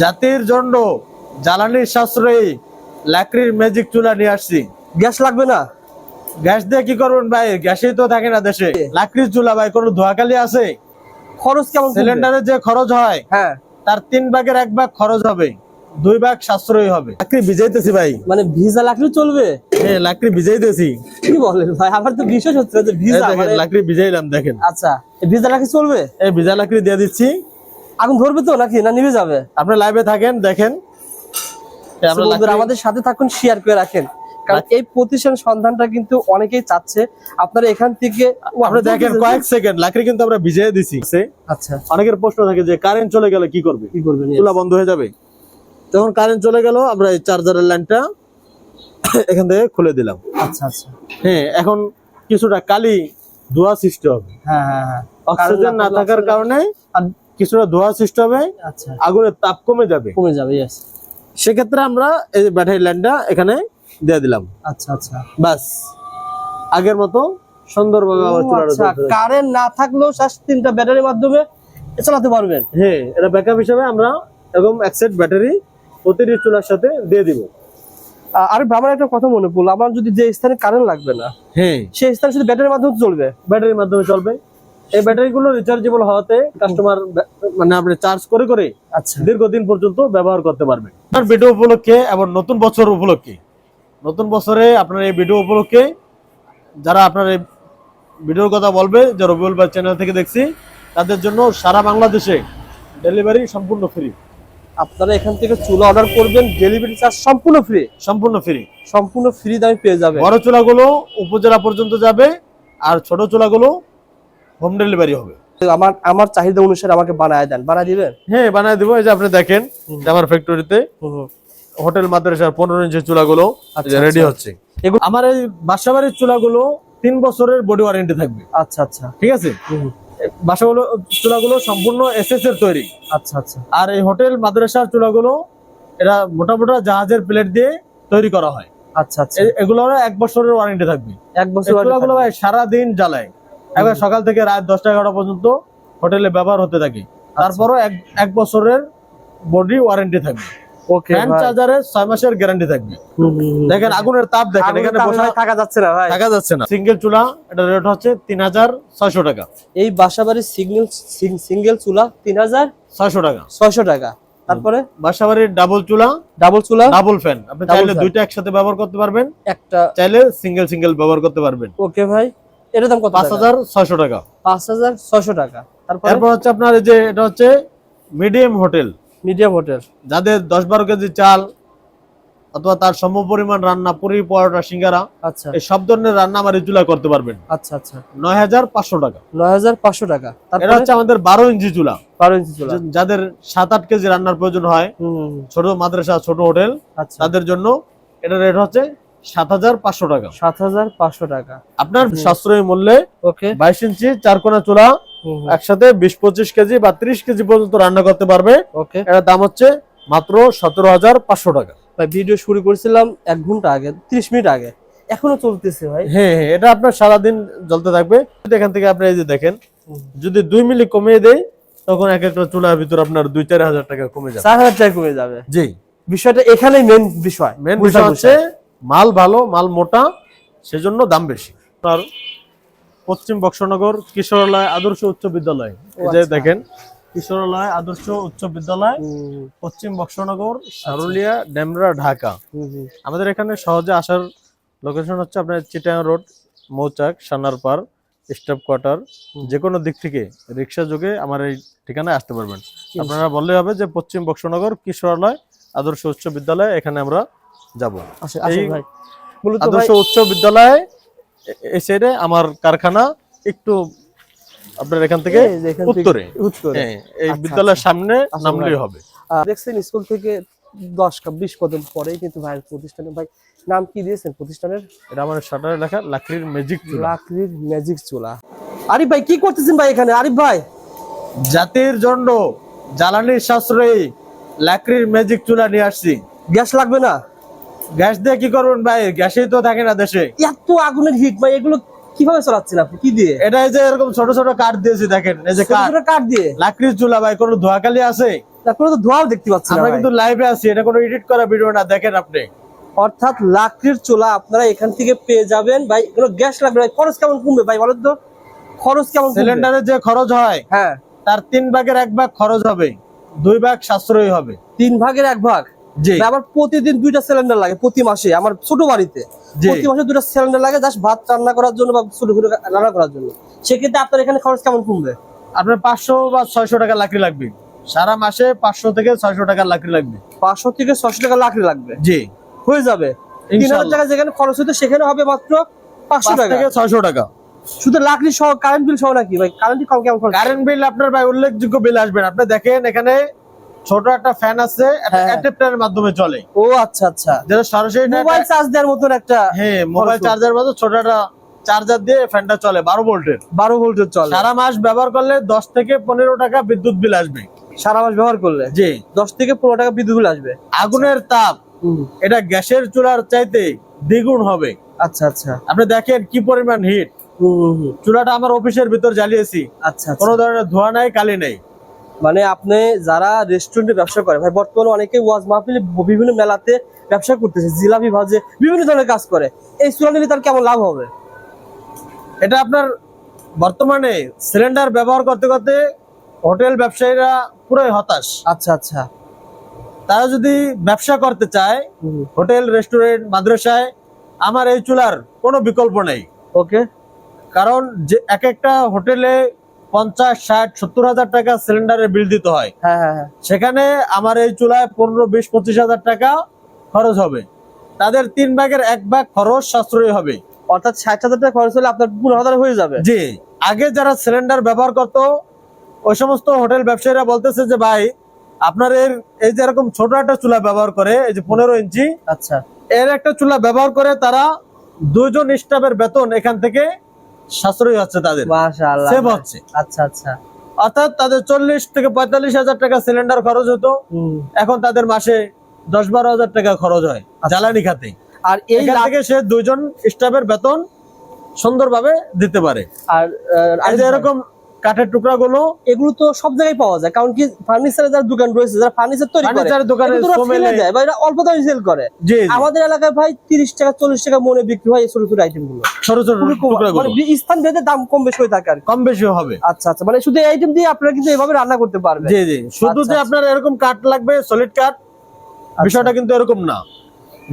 জাতির জন্য জ্বালানির সাশ্রয়ী লাকড়ির ম্যাজিক চুলা নিয়ে আসছি। গ্যাস লাগবে না? গ্যাস দিয়ে কি করবেন ভাই? গ্যাসই তো থাকে না দেশে। লাকড়ির চুলা ভাই কোনো ধোয়াকালি আছে? খরচ কেমন সিলিন্ডারের যে খরচ হয় হ্যাঁ। তার তিন ভাগের এক ভাগ খরচ হবে। দুই ভাগ সাশ্রয়ী হবে। লাকড়ি ভিজাইতেছি ভাই। মানে ভিজা লাকড়ি চলবে? হ্যাঁ লাকড়ি ভিজাইতেছি কি বলেন ভাই? আমার তো বিশ্বাস হচ্ছে না যে ভিজা মানে লাকড়ি ভিজাইলাম দেখেন। আচ্ছা ভিজা লাকড়ি চলবে? এই ভিজা লাকড়ি দিয়ে দিচ্ছি। আগুন ধরবে তো নাকি? না নিভে যাবে? আপনি লাইভে থাকেন দেখেন। আমাদের সাথে থাকুন শেয়ার করে রাখেন। কারণ এই প্রতিষ্ঠান সন্ধানটা কিন্তু অনেকেই চাচ্ছে। আপনারা এখান থেকে আপনি দেখেন কয়েক সেকেন্ড লাকড়ি কিন্তু আমরা ভিজিয়ে দিছি। আচ্ছা। অনেকের প্রশ্ন থাকে যে কারেন্ট চলে গেলে কি করবে? কি করবেন? চুলা বন্ধ হয়ে যাবে। তখন কারেন্ট চলে গেল আমরা এই চার্জারের লাইনটা এখান থেকে খুলে দিলাম। আচ্ছা আচ্ছা। হ্যাঁ এখন কিছুটা কালি ধোয়া সৃষ্টি হবে। হ্যাঁ হ্যাঁ হ্যাঁ। অক্সিজেন না থাকার কারণে আর কিছুটা ধোয়া সৃষ্টি হবে আচ্ছা। আগুনের তাপ কমে যাবে। কমে যাবে ইয়েস সেক্ষেত্রে আমরা এই ব্যাটারি লাইনটা এখানে দিয়ে দিলাম। আচ্ছা আচ্ছা। বাস আগের মতো সুন্দরভাবে আবার চুলাটা আচ্ছা। কারেন্ট না থাকলেও শ্বাস তিনটা ব্যাটারির মাধ্যমে চালাতে পারবেন। হ্যাঁ এটা ব্যাকআপ হিসেবে আমরা এরকম এক সেট ব্যাটারি প্রতিটি চুলার সাথে দিয়ে দিব। আর আমার একটা কথা মনে পড়ল। আমার যদি যে স্থানে কারেন্ট লাগবে না হ্যাঁ। সেই স্থানে শুধু ব্যাটারির মাধ্যমে চলবে? ব্যাটারির মাধ্যমে চলবে। এই ব্যাটারিগুলো রিচার্জেবল হওয়াতে কাস্টমার মানে আপনি চার্জ করে করে আচ্ছা। দীর্ঘদিন পর্যন্ত ব্যবহার করতে পারবেন আপনার ভিডিও উপলক্ষে এবং নতুন বছর উপলক্ষে নতুন বছরে আপনার এই ভিডিও উপলক্ষে যারা আপনার এই ভিডিওর কথা বলবে যে রবিউল ভাই চ্যানেল থেকে দেখছি তাদের জন্য সারা বাংলাদেশে ডেলিভারি সম্পূর্ণ ফ্রি আপনারা এখান থেকে চুলা অর্ডার করবেন ডেলিভারি চার্জ সম্পূর্ণ ফ্রি সম্পূর্ণ ফ্রি সম্পূর্ণ ফ্রি দামে পেয়ে যাবে বড় চুলাগুলো উপজেলা পর্যন্ত যাবে আর ছোট চুলাগুলো হোম ডেলিভারি হবে। আমার আমার চাহিদা অনুসারে আমাকে বানায় দেন। বানায় দিবেন? হ্যাঁ বানায় দিব। এই যে আপনি দেখেন আমার ফ্যাক্টরিতে হোটেল মাদ্রাসার পনেরো ইঞ্চি চুলাগুলো আচ্ছা, রেডি আচ্ছা। হচ্ছে। এগুলো- আমার এই বাসাবাড়ির চুলাগুলো তিন বছরের বডি ওয়ারেন্টি থাকবে। আচ্ছা আচ্ছা। ঠিক আছে? বাসাগুলো চুলাগুলো সম্পূর্ণ এসএস এর তৈরি। আচ্ছা আচ্ছা। আর এই হোটেল মাদ্রাসার চুলাগুলো এরা মোটা মোটা জাহাজের প্লেট দিয়ে তৈরি করা হয়। আচ্ছা আচ্ছা। এ- এগুলোর এক বছরের ওয়ারেন্টি থাকবে। এক বছর চুলাগুলো। ভাই সারাদিন জ্বালায়। একবার সকাল থেকে রাত দশটা এগারোটা পর্যন্ত হোটেলে ব্যবহার হতে থাকে। আচ্ছা। তারপরও এক এক বছরের বডি ওয়ারেন্টি থাকবে। ওকে ফ্যান চার্জারে ছয় মাসের গ্যারান্টি থাকবে। দেখেন আগুনের তাপ দেখেন এখানে বসা থাকা যাচ্ছে না ভাই। থাকা যাচ্ছে না। সিঙ্গেল চুলা এটা রেট হচ্ছে তিন হাজার ছয়শো টাকা। এই বাসাবাড়ির সিঙ্গেল চুলা তিন হাজার ছয়শো টাকা। ছয়শো টাকা। তারপরে? বাসাবাড়ির ডাবল চুলা ডাবল চুলা ডাবল ফ্যান আপনি চাইলে দুইটা একসাথে ব্যবহার করতে পারবেন। একটা চাইলে সিঙ্গেল সিঙ্গেল ব্যবহার করতে পারবেন। ওকে ভাই। এটার দাম কত পাঁচ হাজার ছয়শো টাকা। পাঁচ হাজার ছয়শো টাকা। তারপরে? এরপর হচ্ছে আপনার এই যে এটা হচ্ছে মিডিয়াম হোটেল। Medium hotel. যাদের দশ বারো কেজি চাল অথবা তার সম পরিমাণ রান্না পুরি পরোটা সিঙ্গারা আচ্ছা। এই সব ধরনের রান্না আমার এই চুলা করতে পারবেন। আচ্ছা আচ্ছা। নয় হাজার পাঁচশো টাকা। নয় হাজার পাঁচশো টাকা। এটা হচ্ছে আমাদের বারো ইঞ্চি চুলা। বারো ইঞ্চি চুলা। যাদের সাত আট কেজি রান্নার প্রয়োজন হয়। ছোট মাদ্রাসা ছোট হোটেল আচ্ছা। তাদের জন্য এটা রেট হচ্ছে সাত হাজার পাঁচশো টাকা। সাত হাজার পাঁচশো টাকা। আপনার সাশ্রয়ী মূল্যে ওকে। বাইশ ইঞ্চি চুলা। একসাথে বিশ পঁচিশ কেজি বা ত্রিশ কেজি পর্যন্ত রান্না করতে পারবে। ওকে। এটার দাম হচ্ছে মাত্র সতেরো হাজার পাঁচশো টাকা। ভাই ভিডিও শুরু করেছিলাম এক ঘণ্টা আগে ত্রিশ মিনিট আগে। এখনও চলতেছে ভাই। হ্যাঁ হ্যাঁ এটা আপনার সারাদিন জ্বলতে থাকবে। এখান থেকে আপনি এই যে দেখেন যদি দুই মিলি কমিয়ে দেয় তখন এক একটা চুলার ভিতর আপনার দুই চার হাজার টাকা কমে যাবে। চার হাজার টাকা কমে যাবে। জি। বিষয়টা এখানেই মেন বিষয়। মেন বিষয় হচ্ছে মাল ভালো মাল মোটা সেজন্য দাম বেশি। তার পশ্চিম বক্সনগর কিশোরালয় আদর্শ উচ্চ বিদ্যালয়। এই যে আচ্ছা। দেখেন কিশোরালয় আদর্শ উচ্চ বিদ্যালয় পশ্চিম বক্সনগর সারুলিয়া ডেমরা ঢাকা। আমাদের এখানে সহজে আসার লোকেশন হচ্ছে আপনার চিটাং রোড মৌচাক সান্নার পার স্টাফ কোয়ার্টার। যে কোনো দিক থেকে রিক্সা যোগে আমার এই ঠিকানায় আসতে পারবেন। আপনারা বললে হবে যে পশ্চিম বক্সনগর কিশোরালয় আদর্শ উচ্চ বিদ্যালয় এখানে আমরা যাব। ভাই। মূলত আদর্শ উচ্চ বিদ্যালয় এই সাইডে আমার কারখানা একটু আপনার এখান থেকে উত্তরে। উত্তরে। হ্যাঁ, এই আচ্ছা, বিদ্যালয়ের আচ্ছা। সামনে নামলেই হবে। দেখছেন স্কুল থেকে দশ বিশ কদম পরেই কিন্তু ভাইয়ের প্রতিষ্ঠানে ভাই নাম কি দিয়েছেন প্রতিষ্ঠানের? এটা আমার শাটারে লেখা লাকড়ির ম্যাজিক লাকড়ির ম্যাজিক চুলা। আরিফ ভাই কি করতেছেন ভাই এখানে? আরিফ ভাই। জাতির জন্য জ্বালানির সাশ্রয়ী লাকড়ির ম্যাজিক চুলা নিয়ে আসছি। গ্যাস লাগবে না? গ্যাস দিয়ে কি করবেন ভাই? গ্যাসই তো থাকে না দেশে। এত আগুনের হিট ভাই এগুলো কীভাবে চালাচ্ছেন আপনি? কি দিয়ে? এটা এই যে এরকম ছোট ছোট কাঠ দিয়েছি দেখেন এই যে কাঠ। কাঠ দিয়ে? লাকড়ির চুলা ভাই কোনো ধোয়াকালি আছে? আপনারা তো ধোঁয়াও দেখতে পাচ্ছেন আমরা কিন্তু লাইভে আছি এটা কোনো এডিট করা ভিডিও না দেখেন আপনি। অর্থাৎ লাকড়ির চুলা আপনারা এখান থেকে পেয়ে যাবেন ভাই এগুলো গ্যাস লাগবে ভাই। খরচ কেমন কমবে ভাই বলেন তো? খরচ কেমন সিলিন্ডারের যে খরচ হয় হ্যাঁ। তার তিন ভাগের এক ভাগ খরচ হবে। দুই ভাগ সাশ্রয়ী হবে। তিন ভাগের এক ভাগ? জি। আমার প্রতিদিন দুইটা সিলিন্ডার লাগে প্রতি মাসে আমার ছোট বাড়িতে। প্রতি মাসে দুইটা সিলিন্ডার লাগে জাস্ট ভাত রান্না করার জন্য বা ছোট ছোট রান্না করার জন্য। সেক্ষেত্রে আপনার এখানে খরচ কেমন কমবে? আপনার পাঁচশো বা ছয়শো টাকা লাকড়ি লাগবে। সারা মাসে পাঁচশো থেকে ছয়শো টাকার লাকড়ি লাগবে। পাঁচশো থেকে ছশো টাকা লাকড়ি লাগবে? জি। হয়ে যাবে। তিন হাজার টাকা যেখানে খরচ হতো সেখানে হবে মাত্র পাঁচশো টাকা। থেকে ছয়শো টাকা। শুধু লাকড়ি সহ কারেন্ট বিল সহ নাকি? ভাই কারেন্ট কম কেমন কারেন্ট বিল আপনার ভাই উল্লেখযোগ্য বিল আসবেন আপনি দেখেন এখানে ছোট একটা ফ্যান আছে। অ্যাডাপ্টারের মাধ্যমে চলে। ও আচ্ছা আচ্ছা। যেটা সরাসরি মোবাইল চার্জ দেওয়ার মতন একটা হ্যাঁ মোবাইল। চার্জার মতো ছোট একটা চার্জার দিয়ে ফ্যানটা চলে বারো ভোল্টের। বারো ভোল্টের চলে। সারা মাস ব্যবহার করলে দশ থেকে পনেরো টাকা বিদ্যুৎ বিল আসবে। সারা মাস ব্যবহার করলে? জি। দশ থেকে পনেরো টাকা বিদ্যুৎ বিল আসবে? আগুনের তাপ। এটা গ্যাসের চুলার চাইতে দ্বিগুণ হবে। আচ্ছা আচ্ছা। আপনি দেখেন কি পরিমাণ হিট। চুলাটা আমার অফিসের ভিতর জ্বালিয়েছি। আচ্ছা আচ্ছা। কোনো ধরনের ধোয়া নাই কালি নেই। মানে আপনি যারা রেস্টুরেন্টে ব্যবসা করে ভাই বর্তমানে অনেকে ওয়াজ মাহফিলে বিভিন্ন মেলাতে ব্যবসা করতেছে জিলাপি ভাজে বিভিন্ন ধরনের কাজ করে। এই চুলা নিলে তার কেমন লাভ হবে? এটা আপনার বর্তমানে সিলিন্ডার ব্যবহার করতে করতে হোটেল ব্যবসায়ীরা পুরোই হতাশ। আচ্ছা আচ্ছা। তারা যদি ব্যবসা করতে চায় হোটেল রেস্টুরেন্ট মাদ্রাসায় আমার এই চুলার কোনো বিকল্প নেই। ওকে। কারণ যে এক একটা হোটেলে পঞ্চাশ ষাট সত্তর হাজার টাকা সিলিন্ডারের বিল দিতে হয়। হ্যাঁ হ্যাঁ হ্যাঁ। সেখানে আমার এই চুলায় পনেরো বিশ পঁচিশ হাজার টাকা খরচ হবে। তাদের তিন ভাগের এক ভাগ খরচ সাশ্রয়ী হবে। অর্থাৎ ষাট হাজার টাকা খরচ হলে আপনার পনেরো হাজার হয়ে যাবে। জি। আগে যারা সিলিন্ডার ব্যবহার করত ওই সমস্ত হোটেল ব্যবসায়ীরা বলতেছে যে ভাই আপনার এর এই যে এরকম ছোট একটা চুলা ব্যবহার করে এই যে পনেরো ইঞ্চি আচ্ছা। এর একটা চুলা ব্যবহার করে তারা দুজন স্টাফের বেতন এখান থেকে সাশ্রয়ী হচ্ছে তাদের। সেভ হচ্ছে। আচ্ছা আচ্ছা। অর্থাৎ তাদের চল্লিশ থেকে পঁয়তাল্লিশ হাজার টাকা সিলিন্ডার খরচ হতো। এখন তাদের মাসে দশ বারো হাজার টাকা খরচ হয় জ্বালানি খাতে। আর এই থেকে সে দুইজন স্টাফের বেতন সুন্দরভাবে দিতে পারে। আর এরকম কাঠের টুকরা গুলো এগুলো তো সব জায়গায় পাওয়া যায় কারণ কি ফার্নিচারের যারা দোকান রয়েছে যারা ফার্নিচার তৈরি করে ফার্নিচারের দোকানে ফেলে দেয় বা এরা অল্প দামে সেল করে। আমাদের এলাকায় ভাই তিরিশ টাকা চল্লিশ টাকা মনে বিক্রি হয় এই ছোট ছোট আইটেমগুলো। ছোট ছোট খুবই টুকরা মানে স্থান ভেদে দাম কম বেশি হয়ে থাকে আর কম বেশি হবে। আচ্ছা আচ্ছা। মানে শুধু এই আইটেম দিয়ে আপনারা কিন্তু এভাবে রান্না করতে পারবেন। জি জি। শুধু আচ্ছা, যে আচ্ছা। আপনার এরকম কাঠ লাগবে সলিড কাঠ বিষয়টা কিন্তু এরকম না।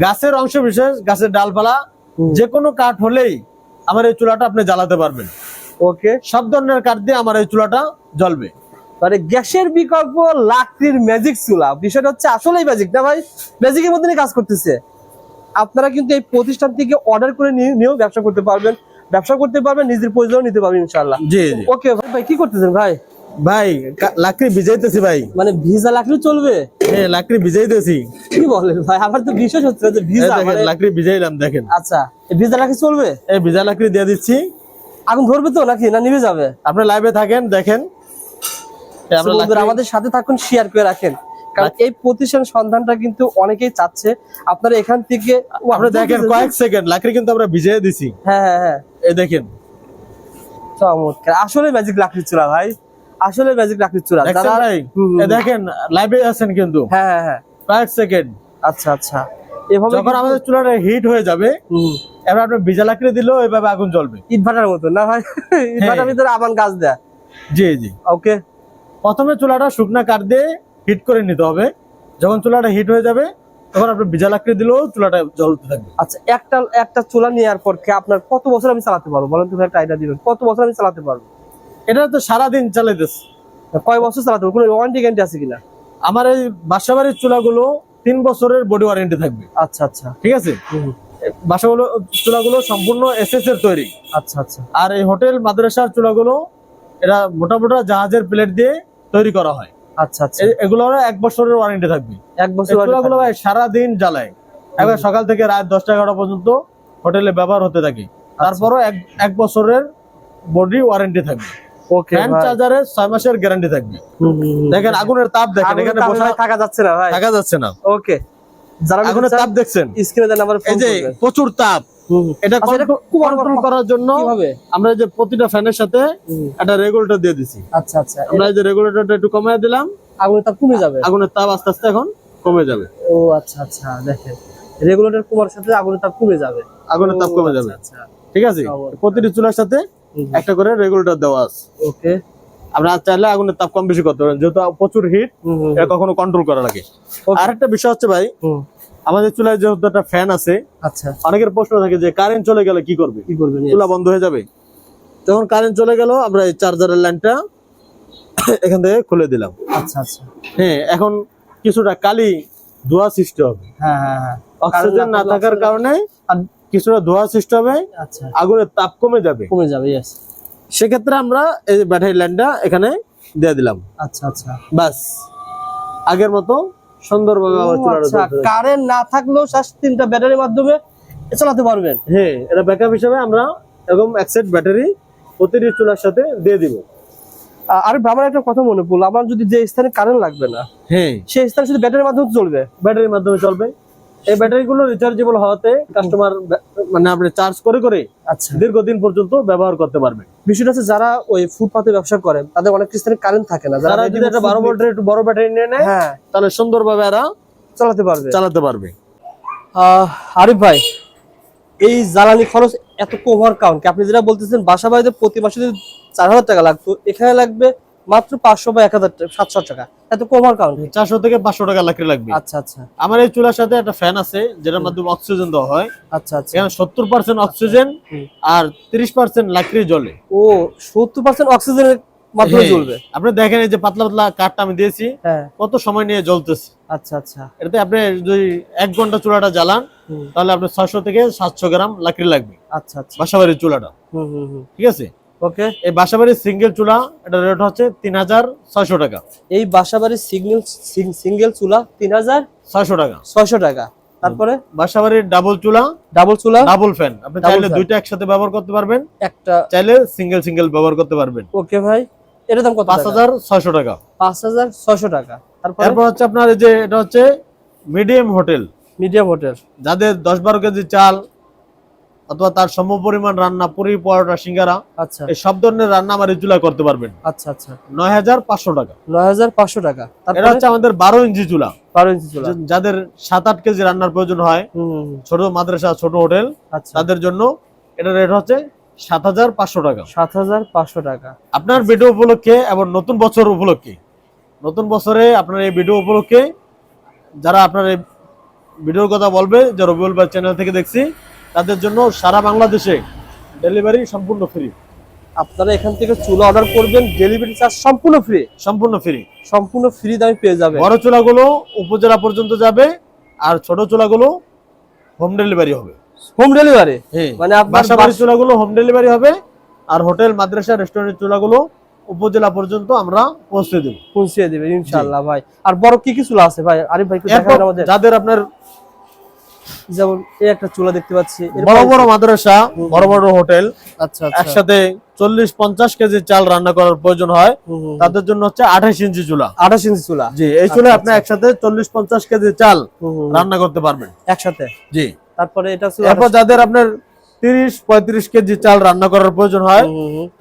গাছের অংশ বিশেষ গাছের ডালপালা। যে কোনো কাঠ হলেই আমার এই চুলাটা আপনি জ্বালাতে পারবেন। ওকে সব ধরনের কাঠ দিয়ে আমার এই চুলাটা জ্বলবে। মানে গ্যাসের বিকল্প লাকড়ির ম্যাজিক চুলা। বিষয়টা হচ্ছে আসলেই ম্যাজিক না ভাই? ম্যাজিকের মধ্যে কাজ করতেছে। আপনারা কিন্তু এই প্রতিষ্ঠান থেকে অর্ডার করে নিয়েও ব্যবসা করতে পারবেন। ব্যবসা করতে পারবেন নিজের প্রয়োজন নিতে পারবেন ইনশাল্লাহ জি জি। ওকে ভাই ভাই কি করতেছেন ভাই? ভাই লাকড়ি ভিজাইতেছি ভাই। মানে ভিজা লাকড়ি চলবে? হ্যাঁ লাকড়ি ভিজাইতেছি। কি বলেন ভাই? আমার তো বিশ্বাস হচ্ছে না যে ভিজা মানে- লাকড়ি ভিজাইলাম দেখেন। আচ্ছা ভিজা লাকড়ি চলবে? এই ভিজা লাকড়ি দিয়ে দিচ্ছি। আগুন ধরবে তো নাকি? না নিভে যাবে? আপনি লাইভে থাকেন দেখেন। লাকড়ি- আমাদের সাথে থাকুন শেয়ার করে রাখেন। কারণ এই প্রতিষ্ঠান সন্ধানটা কিন্তু অনেকেই চাচ্ছে। আপনারা এখান থেকে আপনি দেখেন কয়েক সেকেন্ড লাকড়ি কিন্তু আমরা ভিজিয়ে দিছি। হ্যাঁ হ্যাঁ হ্যাঁ। এই দেখেন। চমৎকার। আসলে ম্যাজিক লাকড়ির চূড়া ভাই। আসলে ম্যাজিক লাকড়ির চূড়া। দেখেন লাইভে আছেন কিন্তু। হ্যাঁ হ্যাঁ হ্যাঁ। কয়েক সেকেন্ড আচ্ছা আচ্ছা। এভাবে যখন আমাদের চুলাটা হিট হয়ে যাবে হুম, এবার আপনি ভিজা লাকড়ি দিলেও এভাবে আগুন জ্বলবে। ইট ভাটার মতো না ভাই? ইট ভাটার ভিতরে আবার গাছ দেয়। জি জি। ওকে প্রথমে চুলাটা শুকনা কাঠ দিয়ে হিট করে নিতে হবে। যখন চুলাটা হিট হয়ে যাবে তখন আপনি ভিজা লাকড়ি দিলেও চুলাটা জ্বলতে থাকবে। আচ্ছা একটা একটা চুলা নেওয়ার পর কি আপনার কত বছর আমি চালাতে পারব? বলেন তো ভাই একটা আইডিয়া দিবেন। কত বছর আমি চালাতে পারব? এটা তো সারাদিন চালাই চালাইতেছে কয় বছর চালাতে পারব? কোনো ওয়ারেন্টি গ্যারান্টি আছে কিনা? আমার এই বাসাবাড়ির চুলাগুলো তিন বছরের বডি ওয়ারেন্টি থাকবে। আচ্ছা আচ্ছা। ঠিক আছে? বাসাগুলো চুলাগুলো সম্পূর্ণ এসএস এর তৈরি। আচ্ছা আচ্ছা। আর এই হোটেল মাদ্রাসার চুলাগুলো এরা মোটা মোটা জাহাজের প্লেট দিয়ে তৈরি করা হয়। আচ্ছা আচ্ছা। এ- এগুলোর এক বছরের ওয়ারেন্টি থাকবে। এক বছর চুলাগুলো। ভাই সারাদিন জ্বালায়। একবার সকাল থেকে রাত দশটা এগারোটা পর্যন্ত হোটেলে ব্যবহার হতে থাকে। আচ্ছা। তারপরও এক এক বছরের বডি ওয়ারেন্টি থাকবে। ওকে ফ্যান চার্জারের ছয় মাসের গ্যারান্টি থাকবে। দেখেন আগুনের তাপ দেখেন এখানে থাকা যাচ্ছে না ভাই। থাকা যাচ্ছে না। ওকে। যারা আগুনের তাপ দেখছেন? স্ক্রিনে দেন এই যে প্রচুর তাপ। এটা আচ্ছা, কন্ট্রোল করার জন্য আমরা যে প্রতিটা ফ্যানের সাথে একটা রেগুলেটর দিয়ে দিছি। আচ্ছা আচ্ছা। আমরা এই যে রেগুলেটরটা একটু কমায় দিলাম। আগুনের তাপ কমে যাবে? আগুনের তাপ আস্তে আস্তে এখন কমে যাবে। ও আচ্ছা আচ্ছা দেখেন। রেগুলেটর কমার সাথে আগুনের তাপ কমে যাবে। আগুনের তাপ কমে যাবে। আচ্ছা ঠিক আছে। প্রতিটি চুলার সাথে একটা করে রেগুলেটর দেওয়া আছে। ওকে। আপনারা চাইলে আগুনের তাপ কম বেশি করতে পারেন। যেহেতু প্রচুর হিট এটা কখনো কন্ট্রোল করা লাগে। Okay. আরেকটা বিষয় হচ্ছে ভাই আমাদের চুলায় যেহেতু একটা ফ্যান আছে আচ্ছা। অনেকের প্রশ্ন থাকে যে কারেন্ট চলে গেলে কি করবে? কি করবেন? চুলা বন্ধ হয়ে যাবে। তখন কারেন্ট চলে গেল আমরা এই চার্জারের লাইনটা এখান থেকে খুলে দিলাম। আচ্ছা আচ্ছা। হ্যাঁ এখন কিছুটা কালি ধোয়া সৃষ্টি হবে। হ্যাঁ হ্যাঁ হ্যাঁ। অক্সিজেন না থাকার কারণে আর কিছুটা ধোয়া সৃষ্টি হবে আচ্ছা। আগুনের তাপ কমে যাবে। কমে যাবে সেক্ষেত্রে আমরা এই ব্যাটারি লাইনটা এখানে দিয়ে দিলাম। আচ্ছা আচ্ছা। বাস আগের মতো সুন্দরভাবে আবার ও, চুলাটা আচ্ছা। কারেন্ট না থাকলেও শ্বাস তিনটা ব্যাটারির মাধ্যমে চালাতে পারবেন। হ্যাঁ এটা ব্যাকআপ হিসেবে আমরা এরকম এক সেট ব্যাটারি প্রতিটি চুলার সাথে দিয়ে দিব। আর আমার একটা কথা মনে পড়ল। আমার যদি যে স্থানে কারেন্ট লাগবে না হ্যাঁ। সেই স্থানে শুধু ব্যাটারির মাধ্যমে চলবে? ব্যাটারির মাধ্যমে চলবে। এই ব্যাটারিগুলো রিচার্জেবল হওয়াতে কাস্টমার মানে আপনি চার্জ করে করে আচ্ছা। দীর্ঘদিন পর্যন্ত ব্যবহার করতে পারবেন বিষয়টা হচ্ছে যারা ওই ফুটপাতে ব্যবসা করে তাদের অনেক স্থানে কারেন্ট থাকে না। যারা যদি একটা বারো ভোল্টের একটু বড় ব্যাটারি নিয়ে নেয় হ্যাঁ। তাহলে সুন্দরভাবে এরা চালাতে পারবে। চালাতে পারবে। আহ, আরিফ ভাই এই জ্বালানি খরচ এত কভার কাউন্ট আপনি যেটা বলতেছেন বাসা বাড়িতে প্রতি মাসে যদি চার হাজার টাকা লাগতো এখানে লাগবে মাত্র পাঁচশো বা এক হাজার সাতশো টাকা। এত কভার কাউন্ট চারশো থেকে পাঁচশো টাকা লাকড়ি লাগবে। আচ্ছা আচ্ছা। আমার এই চুলার সাথে একটা ফ্যান আছে যেটার মাধ্যমে অক্সিজেন দেওয়া হয়। আচ্ছা আচ্ছা। এখানে সত্তর পার্সেন্ট অক্সিজেন আর তিরিশ পার্সেন্ট লাকড়ি জ্বলে। ও সত্তর পার্সেন্ট অক্সিজেনের মাধ্যমে হ্যাঁ। চলবে আপনি দেখেন এই যে পাতলা পাতলা কাঠটা আমি দিয়েছি হ্যাঁ। কত সময় নিয়ে জ্বলতেছে। আচ্ছা আচ্ছা। এটাতে আপনি যদি এক ঘণ্টা চুলাটা জ্বালান তাহলে আপনার ছয়শো থেকে সাতশো গ্রাম লাকড়ি লাগবে। আচ্ছা আচ্ছা। বাসাবাড়ির চুলাটা। হুম হুম হুম। ঠিক আছে? ওকে এই বাসাবাড়ির সিঙ্গেল চুলা এটা রেট হচ্ছে তিন হাজার ছয়শো টাকা। এই বাসাবাড়ির সিগন্যাল সিঙ্গেল চুলা তিন হাজার ছয়শো টাকা। ছয়শো টাকা। তারপরে? বাসাবাড়ির ডাবল চুলা ডাবল চুলা? ডাবল ফ্যান আপনি চাইলে। দুইটা একসাথে ব্যবহার করতে পারবেন। একটা চাইলে সিঙ্গেল সিঙ্গেল ব্যবহার করতে পারবেন। ওকে ভাই এটার দাম কত পাঁচ হাজার ছয়শো টাকা। পাঁচ হাজার ছয়শো টাকা। তারপরে? হচ্ছে আপনার এই যে এটা হচ্ছে মিডিয়াম হোটেল মিডিয়াম হোটেল যাদের দশ বারো কেজি চাল অথবা তার সম পরিমাণ রান্না পুরি পরোটা সিঙ্গারা আচ্ছা। এই সব ধরনের রান্না আমার চুলায় করতে পারবেন। আচ্ছা আচ্ছা। নয় হাজার পাঁচশো টাকা। নয় হাজার পাঁচশো টাকা। এটা হচ্ছে আমাদের বারো ইঞ্চি চুলা। বারো ইঞ্চি চুলা। যাদের সাত আট কেজি রান্নার প্রয়োজন হয়। ছোট মাদ্রাসা ছোট হোটেল আচ্ছা। তাদের জন্য এটা রেট হচ্ছে সাত হাজার পাঁচশো টাকা। সাত হাজার পাঁচশো টাকা। আপনার ভিডিও উপলক্ষে এবং নতুন বছর উপলক্ষে নতুন বছরে আপনার এই ভিডিও উপলক্ষে যারা আপনার এই ভিডিওর কথা বলবে যে রবিউল ভাই চ্যানেল থেকে দেখছি তাদের জন্য সারা বাংলাদেশে ডেলিভারি সম্পূর্ণ ফ্রি। আপনারা এখান থেকে চুলা অর্ডার করবেন ডেলিভারি চার্জ সম্পূর্ণ ফ্রি। সম্পূর্ণ ফ্রি। সম্পূর্ণ ফ্রি দামে পেয়ে যাবেন। বড় চুলাগুলো উপজেলা পর্যন্ত যাবে আর ছোট চুলাগুলো হোম ডেলিভারি হবে। হোম ডেলিভারি হ্যাঁ। মানে আপনার বাসা বাড়ির চুলাগুলো হোম ডেলিভারি হবে আর হোটেল মাদ্রাসা রেস্টুরেন্টের চুলাগুলো উপজেলা পর্যন্ত আমরা পৌঁছে দেব। পৌঁছে দেবেন ইনশাআল্লাহ ভাই। আর বড় কি কি চুলা আছে ভাই? আরিফ ভাই একটু দেখাবেন আমাদের। যাদের আপনার যেমন এই একটা চুলা দেখতে পাচ্ছি। বড় বড় মাদ্রাসা বড় বড় হোটেল। আচ্ছা আচ্ছা। একসাথে চল্লিশ পঞ্চাশ কেজি চাল রান্না করার প্রয়োজন হয়। তাদের জন্য হচ্ছে আঠাশ ইঞ্চি চুলা। আঠাশ ইঞ্চি চুলা। জি এই চুলে আচ্ছা, আপনি একসাথে চল্লিশ পঞ্চাশ কেজি চাল রান্না করতে পারবেন। একসাথে? জি। তারপরে এটা যাদের আপনার তিরিশ পঁয়ত্রিশ কেজি চাল রান্না করার প্রয়োজন হয়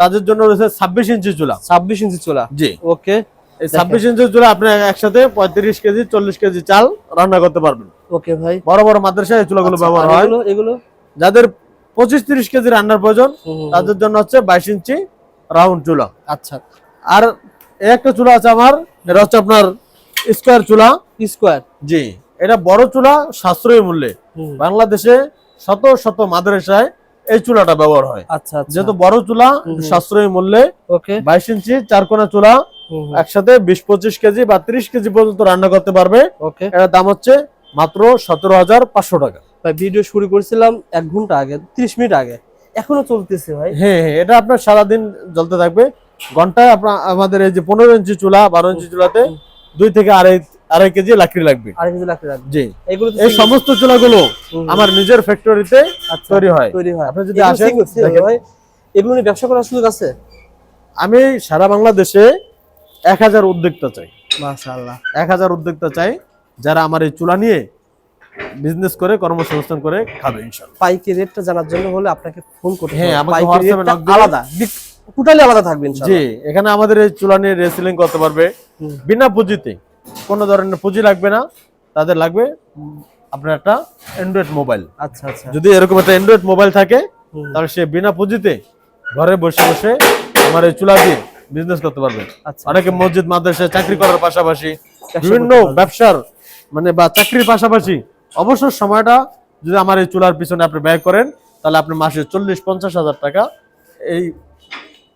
তাদের জন্য রয়েছে ছাব্বিশ ইঞ্চি চুলা। ছাব্বিশ ইঞ্চি চুলা? জি। ওকে। ছাব্বিশ ইঞ্চি চুলা আপনি একসাথে পঁয়ত্রিশ কেজি চল্লিশ কেজি চাল রান্না করতে পারবেন। ওকে ভাই। বড় বড় মাদ্রাসায় চুলাগুলো আচ্ছা, ব্যবহার হয়। এগুলো যাদের পঁচিশ তিরিশ কেজি রান্নার প্রয়োজন তাদের জন্য হচ্ছে বাইশ ইঞ্চি রাউন্ড চুলা। আচ্ছা। আর একটা চুলা আছে আমার এটা হচ্ছে আপনার স্কোয়ার চুলা। স্কোয়ার? জি এটা বড় চুলা সাশ্রয়ী মূল্যে। বাংলাদেশে শত শত মাদ্রাসায় এই চুলাটা ব্যবহার হয়। আচ্ছা আচ্ছা। যেহেতু বড় চুলা। সাশ্রয়ী মূল্যে ওকে। বাইশ ইঞ্চি চার কোনা চুলা একসাথে বিশ পঁচিশ কেজি বা ত্রিশ কেজি পর্যন্ত রান্না করতে পারবে। ওকে। এটার দাম হচ্ছে মাত্র সতেরো হাজার পাঁচশো টাকা। ভাই ভিডিও শুরু করেছিলাম এক ঘণ্টা আগে ত্রিশ মিনিট আগে। এখনও চলতেছে ভাই। হ্যাঁ হ্যাঁ এটা আপনার সারাদিন জ্বলতে থাকবে। ঘন্টায় আপনার আমাদের এই যে পনেরো ইঞ্চি চুলা বারো ইঞ্চি চুলাতে দুই থেকে আড়াই আড়াই কেজি লাকড়ি লাগবে। জি। এগুলো এই সমস্ত চুলাগুলো আমার নিজের ফ্যাক্টরিতে আচ্ছা, তৈরি হয়। তৈরি হয়। আপনি যদি আসেন। ভাই। এগুলো নিয়ে ব্যবসা করার সুযোগ আছে? আমি সারা বাংলাদেশে এক হাজার উদ্যোক্তা চাই। মাশাআল্লাহ। এক হাজার উদ্যোক্তা চাই। যারা আমার এই চুলা নিয়ে বিজনেস করে কর্মসংস্থান করে খাবে ইনশাল্লাহ পাইকি রেটটা জানার জন্য হলে আপনাকে ফোন করতে হ্যাঁ, হবে। আমাকে পাইকি WhatsApp এ রেটটা আলাদা টোটালি আলাদা থাকবে ইনশাআল্লাহ। জি এখানে আমাদের এই চুলা নিয়ে রেসিলিং করতে পারবে। বিনা পুঁজিতে কোনো ধরনের পুঁজি লাগবে না। তাদের লাগবে আপনার একটা অ্যান্ড্রয়েড মোবাইল আচ্ছা আচ্ছা। যদি এরকম একটা অ্যান্ড্রয়েড মোবাইল থাকে তাহলে সে বিনা পুঁজিতে ঘরে বসে বসে আমার এই চুলা দিয়ে বিজনেস করতে পারবে। আচ্ছা অনেকে মসজিদ মাদ্রাসায় চাকরি করার পাশাপাশি বিভিন্ন ব্যবসার মানে বা চাকরির পাশাপাশি অবসর সময়টা যদি আমার এই চুলার পিছনে আপনি ব্যয় করেন তাহলে আপনি মাসে চল্লিশ পঞ্চাশ হাজার টাকা এই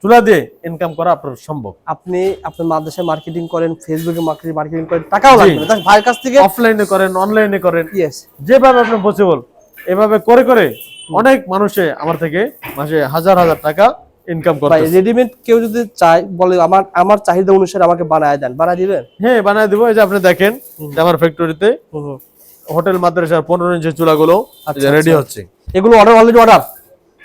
চুলা দিয়ে ইনকাম করা আপনার সম্ভব। আপনি আপনার মাদ্রাসায় মার্কেটিং করেন ফেসবুকে মার্কেটিং মার্কেটিং করেন টাকাও। লাগবে না। ভাইয়ের কাছ থেকে অফলাইনে করেন অনলাইনে করেন। ইয়েস যেভাবে আপনি পসিবল এভাবে করে করে অনেক মানুষে আমার থেকে মাসে হাজার হাজার টাকা ইনকাম করতে রেডিমেড কেউ যদি চায় বলে আমার আমার চাহিদা অনুসারে আমাকে বানায় দেন। বানায় দিবেন? হ্যাঁ বানায় দিব। এই যে আপনি দেখেন আমার ফ্যাক্টরিতে হোটেল মাদ্রাসার পনেরো ইঞ্চি চুলাগুলো আচ্ছা, রেডি আচ্ছা। হচ্ছে। এগুলো অর্ডার অলরেডি অর্ডার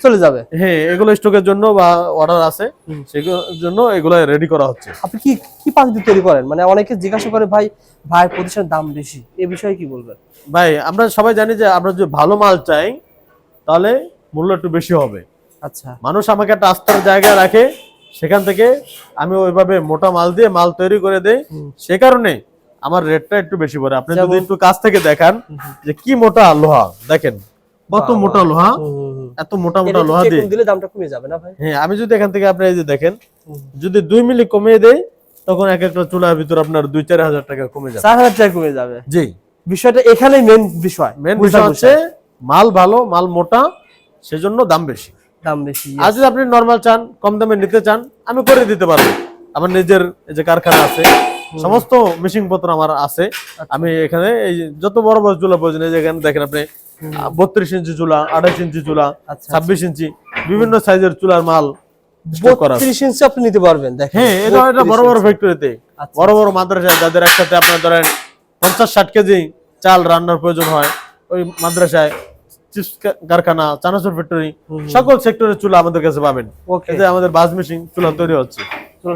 চলে যাবে? হ্যাঁ এগুলো স্টকের জন্য বা অর্ডার আছে। সেগুলোর জন্য এগুলো রেডি করা হচ্ছে। আপনি কি কি পদ্ধতি তৈরি করেন? মানে অনেকে জিজ্ঞাসা করে ভাই ভাই প্রতিষ্ঠানের দাম বেশি। এ বিষয়ে কি বলবেন? ভাই আমরা সবাই জানি যে আমরা যদি ভালো মাল চাই তাহলে মূল্য একটু বেশি হবে। আচ্ছা। মানুষ আমাকে একটা আস্থার জায়গা রাখে সেখান থেকে আমি ওইভাবে মোটা মাল দিয়ে মাল তৈরি করে দেই। সে কারণে আমার রেটটা একটু বেশি পড়ে। আপনি যদি একটু কাছ থেকে দেখান যে কি মোটা লোহা দেখেন কত মোটা লোহা। এত মোটা মোটা লোহা দিয়ে। দিলে দামটা কমে যাবে না ভাই? হ্যাঁ আমি যদি এখান থেকে আপনি এই যে দেখেন যদি দুই মিলি কমিয়ে দেই তখন এক একটা চুলার ভিতর আপনার দুই চার হাজার টাকা কমে যাবে। চার হাজার টাকা কমে যাবে। জি। বিষয়টা এখানেই মেন বিষয়। মেন বিষয় হচ্ছে মাল ভালো মাল মোটা সেজন্য দাম বেশি। দাম বেশি আর যদি আপনি নর্মাল চান কম দামে নিতে চান আমি করে দিতে পারব। আমার নিজের এই যে কারখানা আছে সমস্ত মেশিন পত্র আমার আছে। আমি এখানে এই যত বড় বড় চুলা প্রয়োজন এই যে এখানে দেখেন আপনি বত্রিশ ইঞ্চি চুলা আঠাশ ইঞ্চি চুলা আচ্ছা ছাব্বিশ ইঞ্চি বিভিন্ন সাইজের চুলার মাল। বত্রিশ ইঞ্চি আপনি নিতে পারবেন দেখেন। হ্যাঁ এটা এটা বড় বড় ফ্যাক্টরিতে আচ্ছা, বড় বড় মাদ্রাসায় যাদের একসাথে আপনার ধরেন পঞ্চাশ ষাট কেজি চাল রান্নার প্রয়োজন হয় ওই মাদ্রাসায় চিপস কারখানা চানাচুর ফ্যাক্টরি সকল সেক্টরের চুলা আমাদের কাছে পাবেন। যে আমাদের বাস মেশিন চুলা তৈরি হচ্ছে।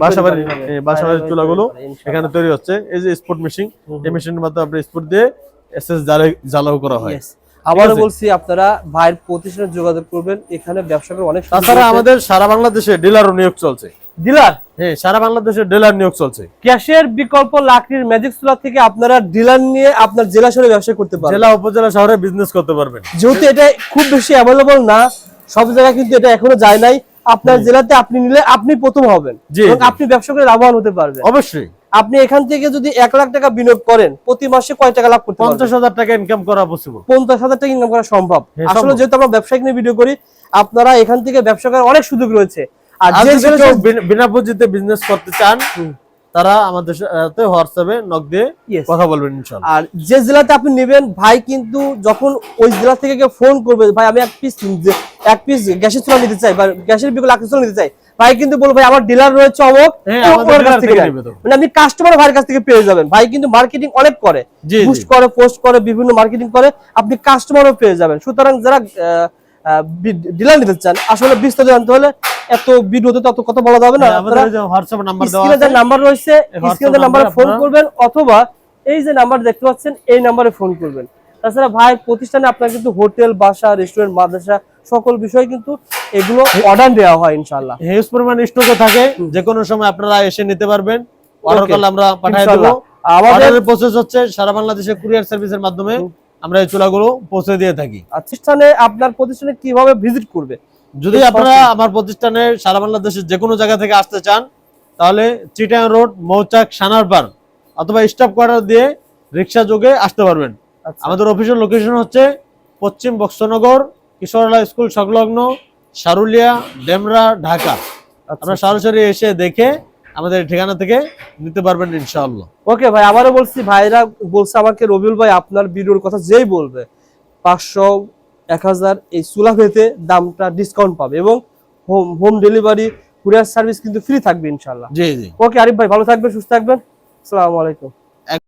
বাসাবাড়ি বাসাবাড়ির চুলাগুলো। এখানে তৈরি হচ্ছে। এই যে স্পোর্ট মেশিন এই মেশিনের মাধ্যমে স্পোর্ট দিয়ে এসএস জ্বালাই জ্বালাও করা হয়. আবারও বলছি আপনারা ভাইয়ের প্রতিষ্ঠানে যোগাযোগ করবেন। এখানে ব্যবসা করে অনেক তাছাড়া আমাদের সারা বাংলাদেশে ডিলারও নিয়োগ চলছে। ডিলার? হ্যাঁ সারা বাংলাদেশে ডিলার নিয়োগ চলছে। ক্যাশের বিকল্প লাকড়ির ম্যাজিক থেকে আপনারা ডিলার নিয়ে আপনার জেলা শহরে ব্যবসা করতে পারেন জেলা উপজেলা শহরে বিজনেস করতে পারবেন। যেহেতু এটা খুব বেশি অ্যাভেলেবল না সব জায়গায় কিন্তু এটা এখনও যায় নাই। আপনার জেলাতে আপনি নিলে আপনি প্রথম হবেন আপনি ব্যবসা করে লাভবান হতে পারবেন। অবশ্যই। আপনি এখান থেকে যদি এক লাখ টাকা বিনিয়োগ করেন প্রতি মাসে কয় টাকা লাভ করতে পঞ্চাশ হাজার টাকা ইনকাম করা পসিবল পঞ্চাশ হাজার টাকা ইনকাম করা সম্ভব। হ্যাঁ, আসলে যেহেতু আমরা ব্যবসায়িক নিয়ে ভিডিও করি আপনারা এখান থেকে ব্যবসা করার অনেক সুযোগ রয়েছে। আর যে কেউ বিনা- পুঁজিতে বিজনেস করতে চান তারা আমাদের সাথে হোয়াটসঅ্যাপে নক দিয়ে কথা বলবেন ইনশাল্লাহ। আর যে জেলাতে আপনি নেবেন ভাই কিন্তু যখন ওই জেলা থেকে কেউ ফোন করবে ভাই আমি এক পিস এক পিস গ্যাসের চুলা নিতে চাই বা গ্যাসের বিকল্প চুলা নিতে চাই ভাই কিন্তু বলব ভাই আমার ডিলার রয়েছে অমুক হ্যাঁ। মানে আপনি কাস্টমার ভাইয়ের কাছ থেকে পেয়ে যাবেন। ভাই কিন্তু মার্কেটিং অনেক করে। বুস্ট করে পোস্ট করে বিভিন্ন মার্কেটিং করে আপনি কাস্টমারও পেয়ে যাবেন। সুতরাং যারা ডিলার নিতে চান আসলে বিস্তারিত জানতে হলে এত ভিডিওতে তত কথা বলা যাবে না। আপনারা হোয়াটসঅ্যাপ নাম্বার দেওয়া স্ক্রিনে নাম্বার রয়েছে স্ক্রিনে নাম্বারে ফোন করবেন অথবা এই যে নাম্বার দেখতে পাচ্ছেন এই নাম্বারে ফোন করবেন। তাছাড়া ভাই প্রতিষ্ঠানে আপনার কিন্তু হোটেল বাসা রেস্টুরেন্ট মাদ্রাসা সকল বিষয় কিন্তু এগুলো অর্ডার দেওয়া হয় ইনশাআল্লাহ। হিউজ পরিমাণ স্টকে থাকে যে কোনো সময় আপনারা এসে নিতে পারবেন। অর্ডার করলে আমরা পাঠিয়ে দেবো। আমাদের প্রসেস হচ্ছে সারা বাংলাদেশে কুরিয়ার সার্ভিসের মাধ্যমে। আমরা এই চুলাগুলো পৌঁছে দিয়ে থাকি। প্রতিষ্ঠানে আপনার প্রতিষ্ঠানে কীভাবে ভিজিট করবে? যদি আপনারা আমার প্রতিষ্ঠানে সারা বাংলাদেশের যে কোনো জায়গা থেকে আসতে চান তাহলে চিটাং রোড মৌচাক সানারপার অথবা স্টাফ কোয়ার্টার দিয়ে রিক্সা যোগে আসতে পারবেন। আচ্ছা। আমাদের অফিসিয়াল লোকেশন হচ্ছে পশ্চিম বক্সনগর কিশোরলা স্কুল সংলগ্ন সারুলিয়া ডেমরা ঢাকা। আচ্ছা। আপনারা সরাসরি এসে দেখে আমাদের ঠিকানা থেকে নিতে পারবেন ইনশাআল্লাহ। ওকে ভাই আবারও বলছি ভাইরা বলছে আমাকে রবিউল ভাই আপনার ভিডিওর কথা যেই বলবে পাঁচশো এক হাজার এই চুলা ভেতে দামটা ডিসকাউন্ট পাবে এবং home home delivery courier service কিন্তু ফ্রি থাকবে ইনশাল্লাহ জি জি। ওকে আরিফ ভাই ভালো থাকবেন সুস্থ থাকবেন। আসসালামু আলাইকুম।